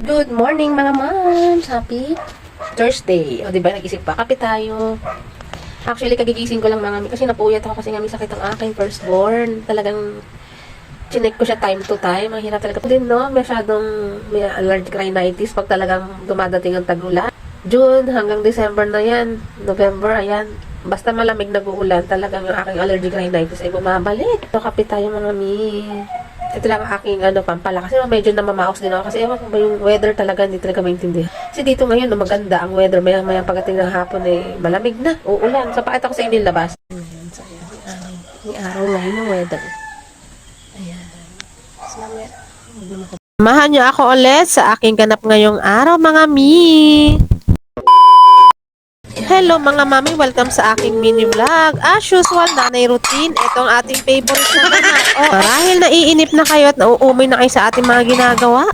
Good morning mga moms! Happy Thursday! O diba, nag-isip pa, kape tayo. Actually, kagigising ko lang mga kasi napuyat ako kasi nga may sakit ang aking firstborn. Talagang chinek ko siya time to time. Ang hirap talaga. Din, no? Masyadong may allergic rhinitis pag talagang dumadating ang tag-ulan. June hanggang December na yan. November, ayan. Basta malamig nag-uulan, talagang yung aking allergic rhinitis ay bumabalik. So, kape tayo mga mi. Ito lang ang aking ano, pampala. Kasi medyo namamaos din ako. Kasi ewan ko ba yung weather talaga, hindi talaga maintindihan. Kasi dito ngayon, maganda ang weather. Maya maya pagdating ng hapon, eh, malamig na. Uulan. So, pakita ko sa inyo yung labas. Ayan, so, ayan. May araw. May araw yung weather. Ayan. So, mamaya, niyo ako ulit sa aking ganap ngayong araw, mga mi. Hello mga mami, welcome sa aking mini vlog. As usual, nanay routine. Ito ang ating favorite na. Oh, marahil naiinip na kayo at nauumay na kayo sa ating mga ginagawa.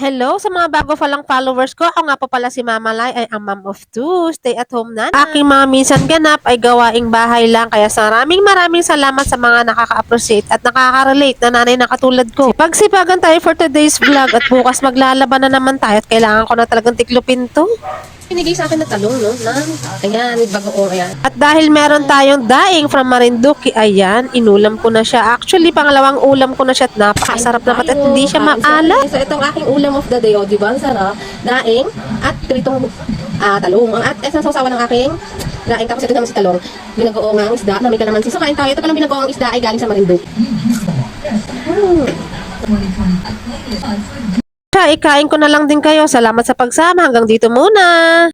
Hello sa mga bago pa lang followers ko. Ako nga po pala si Mama Lai ay ang mom of two. Stay at home na. Aking mga minsan ganap ay gawaing bahay lang. Kaya maraming maraming salamat sa mga nakaka-appreciate at nakaka-relate na nanay na katulad ko. Pagsipagan tayo for today's vlog at bukas maglalaban na naman tayo at kailangan ko na talagang tiklupin to. Pinigay sa akin na talong, no? Na, ayan, may bago ko, ayan. At dahil meron tayong daing from Marinduque, ayan, inulam ko na siya. Actually, pangalawang ulam ko na siya at napakasarap naman at hindi siya maalat. So, itong aking ulam of the day, oh, di ba? Ang sarap. Daing at pritong ah, talong. Ang at isang sausawan ng aking daing. Tapos ito naman si talong. Binagoongang isda na may kalamansi. So, kain tayo. Ito palang binagoongang isda ay galing sa Marinduque. Hmm. Ikain ko na lang din kayo. Salamat sa pagsama. Hanggang dito muna.